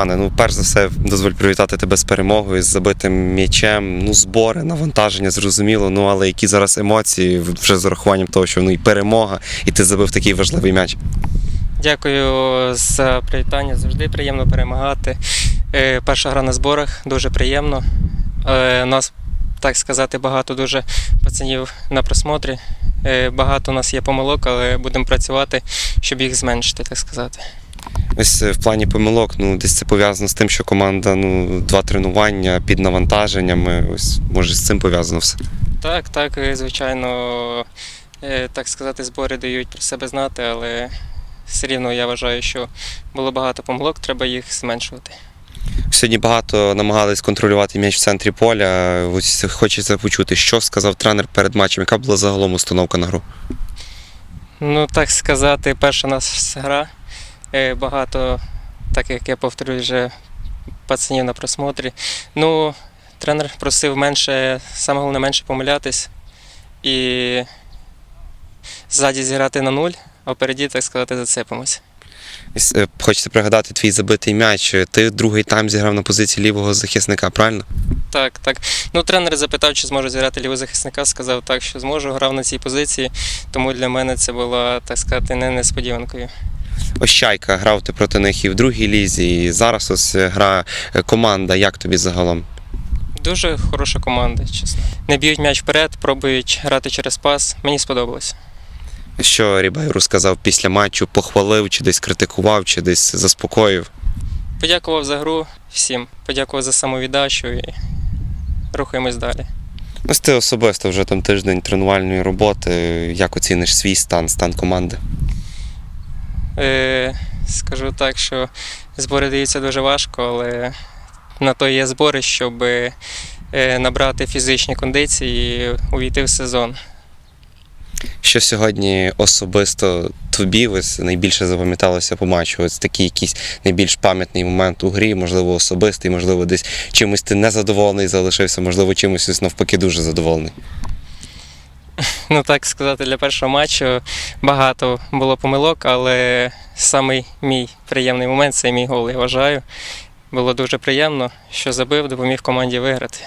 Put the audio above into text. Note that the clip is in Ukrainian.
Романе, ну перш за все, дозволь привітати тебе з перемогою, з забитим м'ячем. Ну, збори, навантаження, зрозуміло. Ну але які зараз емоції вже з урахуванням того, що ну і перемога, і ти забив такий важливий м'яч. Дякую за привітання. Завжди приємно перемагати. Е, Перша гра на зборах дуже приємно. Е, Нас, так сказати, багато дуже пацанів на просмотрі. Е, Багато у нас є помилок, але будемо працювати, щоб їх зменшити, так сказати. Ось е, в плані помилок, ну десь це пов'язано з тим, що команда ну два тренування під навантаженнями. Ось може з цим пов'язано все. Так, так, е, звичайно, е, так сказати, збори дають про себе знати, але все рівно я вважаю, що було багато помилок, треба їх зменшувати. Сьогодні багато намагались контролювати м'яч в центрі поля. Ось хочеться почути, що сказав тренер перед матчем, яка була загалом установка на гру. Ну, так сказати, перша у нас гра. Е, Багато, так як я повторюю, вже пацанів на просмотрі. Ну, тренер просив менше, саме головне менше помилятись і ззаді зіграти на нуль, а впереді, так сказати, зацепимось. Ось, е, Хочеться пригадати твій забитий м'яч. Ти другий тайм зіграв на позиції лівого захисника, правильно? Так, так. Ну, тренер запитав, чи зможу зіграти лівозахисника, сказав так, що зможу, грав на цій позиції, тому для мене це було, так сказати, не несподіванкою. Ось Чайка грав ти проти них і в другій лізі, і зараз ось е, гра е, команда. Як тобі загалом? Дуже хороша команда, чесно. Не б'ють м'яч вперед, пробують грати через пас. Мені сподобалось. Що Рібайру сказав після матчу, похвалив, чи десь критикував, чи десь заспокоїв. Подякував за гру всім, подякував за самовіддачу і рухаємось далі. Ось ти особисто вже там тиждень тренувальної роботи. Як оціниш свій стан, стан команди? Е, скажу так, що збори даються дуже важко, але на то є збори, щоб е, набрати фізичні кондиції і увійти в сезон. Що сьогодні особисто тобі ось найбільше запам'яталося по матчу? Ось такий якийсь найбільш пам'ятний момент у грі, можливо, особистий, можливо, десь чимось ти незадоволений залишився, можливо, чимось навпаки дуже задоволений. Ну так сказати, для першого матчу багато було помилок, але самий мій приємний момент це мій гол, я вважаю. Було дуже приємно, що забив, допоміг команді виграти.